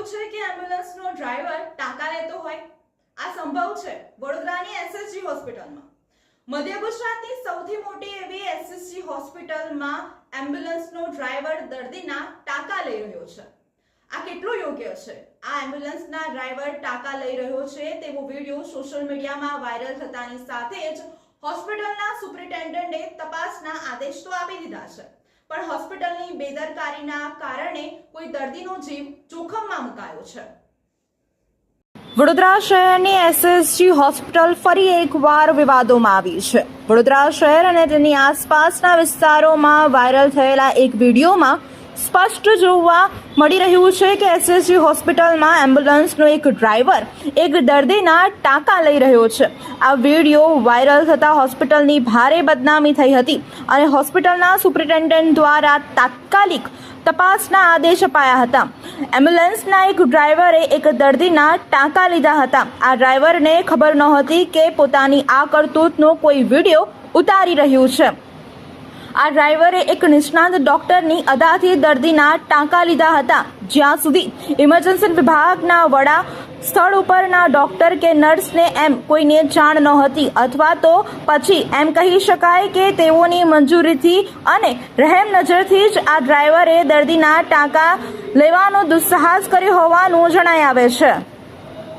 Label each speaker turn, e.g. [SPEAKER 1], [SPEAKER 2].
[SPEAKER 1] એવું છે કે એમ્બ્યુલન્સનો ડ્રાઈવર ટાંકા લેતો હોય? આ સંભવ છે? વડોદરાની એસએસજી હોસ્પિટલમાં. મધ્ય ગુજરાતની સૌથી મોટી એવી એસએસજી હોસ્પિટલમાં એમ્બ્યુલન્સનો ડ્રાઈવર દર્દીના ટાંકા લઈ રહ્યો છે. આ કેટલું યોગ્ય છે? આ એમ્બ્યુલન્સના ડ્રાઈવર ટાંકા લઈ રહ્યો છે તેવો વીડિયો સોશિયલ મીડિયામાં વાયરલ થતાની સાથે જ હોસ્પિટલના સુપ્રિન્ટેન્ડન્ટે તપાસના આદેશ તો આપી દીધા છે. પણ હોસ્પિટલની બેદરકારીના કારણે કોઈ દર્દીનો જીવ જોખમમાં મુકાયો છે. વડોદરા શહેરની એસએસજી હોસ્પિટલ ફરી એકવાર વિવાદોમાં આવી છે. વડોદરા શહેર અને તેની આસપાસના વિસ્તારોમાં વાયરલ થયેલા એક વિડીયોમાં સ્પષ્ટ જોવા મળી રહ્યું છે કે એસએસજી હોસ્પિટલમાં એમ્બ્યુલન્સનો એક ડ્રાઈવર એક દર્દીના ટાંકા લઈ રહ્યો છે. આ વીડિયો વાયરલ થતાં હોસ્પિટલની ભારે બદનામી થઈ હતી અને હોસ્પિટલના સુપ્રિન્ટેન્ડન્ટ દ્વારા તાત્કાલિક તપાસના આદેશ અપાયા હતા. એમ્બ્યુલન્સના એક ડ્રાઈવરે એક દર્દીના ટાંકા લીધા હતા. આ ડ્રાઈવરને ખબર નહોતી કે પોતાની આ કરતૂતનો કોઈ વીડિયો ઉતારી રહ્યું છે. આ ડ્રાઈવરે એક નિષ્ણાંત ડોક્ટરની અદાથી દર્દીના ટાંકા લીધા હતા. જ્યાં સુધી ઇમરજન્સી વિભાગના વડા સ્થળ ઉપરના ડોક્ટર કે નર્સને એમ કોઈને જાણ નહોતી અથવા તો પછી એમ કહી શકાય કે તેઓની મંજૂરીથી અને રહેમ નજરથી જ આ ડ્રાઈવરે દર્દીના ટાંકા લેવાનો દુસ્સાહસ કર્યો હોવાનું જણાઈ આવે છે.